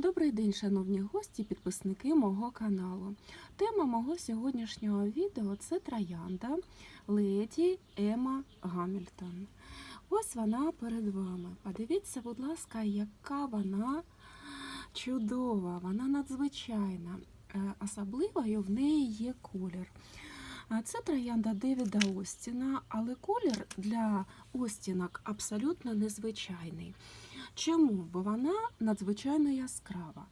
Добрий день, шановні гості, підписники мого каналу. Тема мого сьогоднішнього відео це троянда леді Ема Гамільтон. Ось вона перед вами. Подивіться, будь ласка, яка вона чудова, вона надзвичайна. Е, Особливою в неї є колір. Це троянда Девіда Остіна, але колір для Остінок абсолютно незвичайний. Чому? Бо вона надзвичайно яскрава.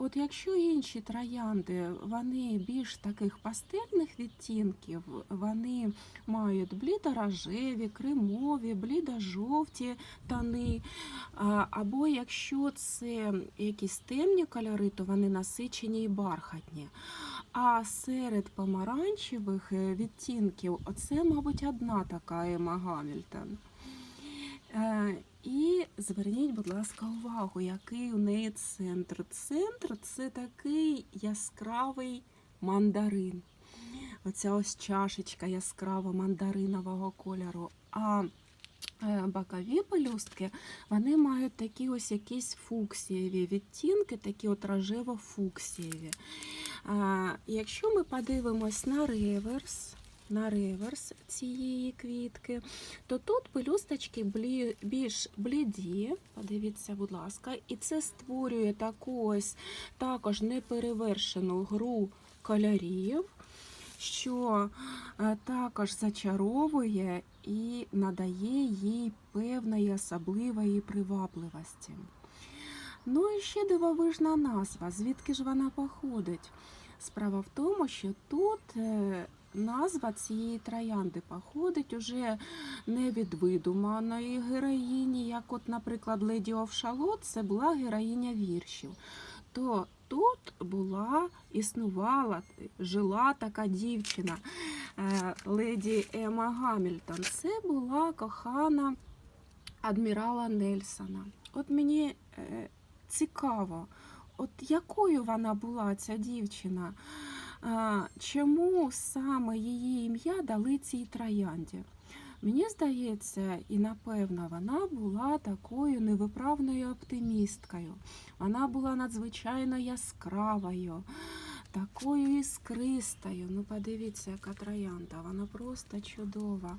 От якщо інші троянди вони більш таких пастельних відтінків, вони мають блідорожеві, кремові, блідо-жовті тони. Або якщо це якісь темні кольори, то вони насичені і бархатні. А серед помаранчевих е, відтінків, оце, мабуть, одна така Ема Гамільтон. І зверніть, будь ласка, увагу, який у неї центр. Центр це такий яскравий мандарин. Оця ось чашечка яскраво мандаринового кольору. А е, бокові пелюстки вони мають такі ось якісь фуксієві відтінки, такі от рожево-фуксієві. Якщо ми подивимось на реверс, на реверс цієї квітки, то тут пелюсточки більш бліді, подивіться, будь ласка, і це створює таку ось також неперевершену гру кольорів, що е, також зачаровує і надає їй певної особливої привабливості. Ну і ще дивовижна назва, звідки ж вона походить. Справа в тому, що тут е, назва цієї троянди походить уже не від видуманої героїні, як, от, наприклад, Леді Овшалот, це була героїня віршів. То тут була, існувала, жила така дівчина е, леді Ема Гамільтон. Це була кохана адмірала Нельсона. От мені е, цікаво, от якою вона була ця дівчина? Чому саме її ім'я дали цій троянді? Мені здається, і напевно, вона була такою невиправною оптимісткою. Вона була надзвичайно яскравою, такою іскристою. Ну, подивіться, яка троянда, вона просто чудова.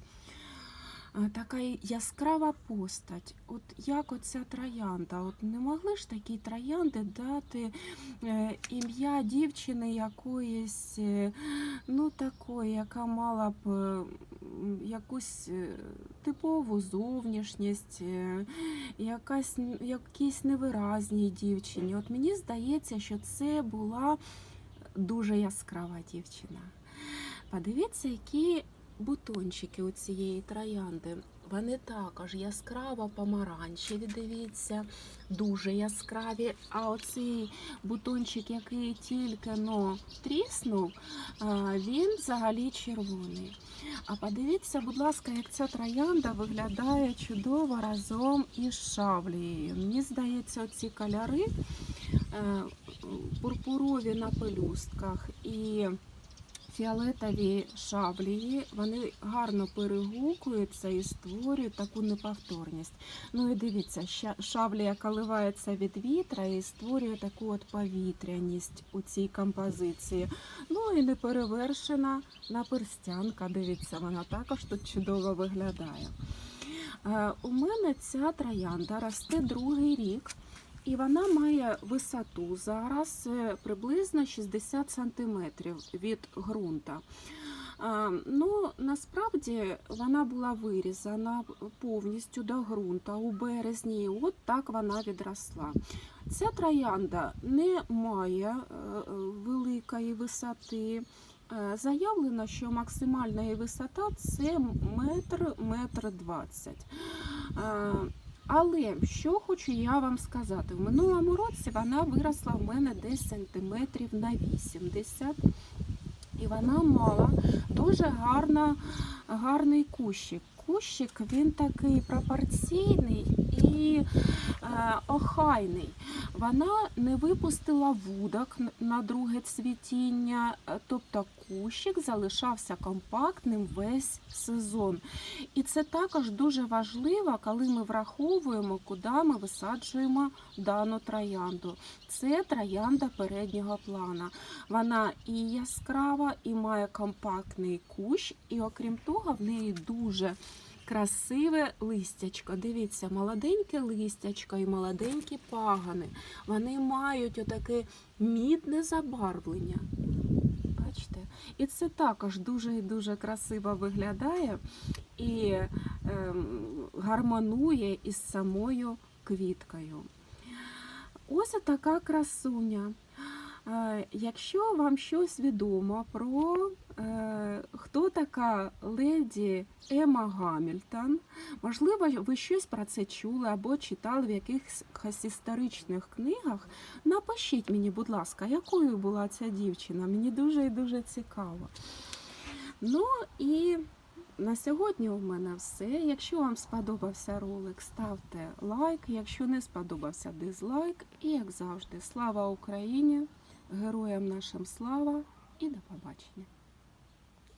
А, Така яскрава постать. От як оця троянда? От не могли ж такі троянди дати е, ім'я дівчини якоїсь, е, ну такої, яка мала б е, якусь е, типову зовнішність, е, якась, н- якійсь невиразній дівчині. От мені здається, що це була дуже яскрава дівчина. Подивіться, які бутончики у цієї троянди. Вони також яскраво помаранчеві, дивіться, дуже яскраві. А оцей бутончик, який тільки но тріснув, він взагалі червоний. А подивіться, будь ласка, як ця троянда виглядає чудово разом із шавлією. Мені здається, оці кольори е, пурпурові на пелюстках і фіолетові шаблії, вони гарно перегукуються і створюють таку неповторність. Ну і дивіться, шаблія коливається від вітра і створює таку от повітряність у цій композиції. Ну і неперевершена наперстянка, дивіться, вона також тут чудово виглядає. Е, У мене ця троянда росте другий рік. І вона має висоту зараз е, приблизно 60 см від ґрунта. Ну, насправді вона була вирізана повністю до ґрунта у березні, і от так вона відросла. Ця троянда не має е, великої висоти. Е, Заявлено, що максимальна її висота це метр, метр двадцять. Але що хочу я вам сказати, в минулому році вона виросла в мене десь сантиметрів на 80. І вона мала дуже гарна, гарний кущик. Кущик він такий пропорційний і і е, охайний. Вона не випустила вудок на друге цвітіння, е, тобто кущик залишався компактним весь сезон. І це також дуже важливо, коли ми враховуємо, куди ми висаджуємо дану троянду. Це троянда переднього плана. Вона і яскрава, і має компактний кущ, і окрім того, в неї дуже красиве листячко. Дивіться, молоденьке листячко і молоденькі пагани. Вони мають отаке мідне забарвлення. Бачите? І це також дуже і дуже красиво виглядає і ем, гармонує із самою квіткою. Ось така красуня. Е, Якщо вам щось відомо про е, хто така леді Ема Гамільтон, можливо, ви щось про це чули або читали в якихось історичних книгах, напишіть мені, будь ласка, якою була ця дівчина. Мені дуже і дуже цікаво. Ну і на сьогодні у мене все. Якщо вам сподобався ролик, ставте лайк. Якщо не сподобався дизлайк. І як завжди, слава Україні! Героям нашим слава і до побачення!